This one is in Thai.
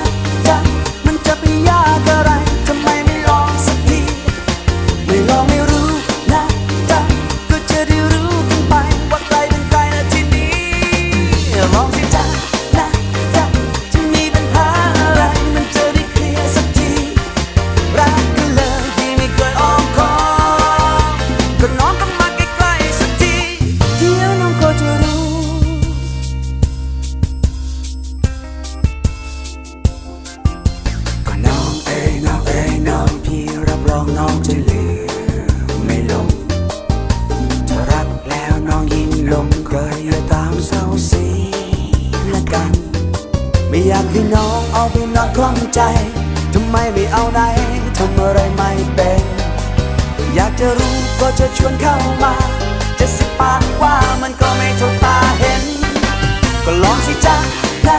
น รองน้องจะลืมไม่ลงถ้ารักแล้วน้องยิ่งลงก็อย่าตามเศร้าสีละกัน ไม่อยากให้น้องเอาไปนอนคล่องใจทำไมไม่เอาไหนทำอะไรไม่เป็น อยากจะรู้ก็จะชวนเข้ามา จะสิปากว่ามันก็ไม่เท่าตาเห็น ก็ลองสิจ๊ะนะ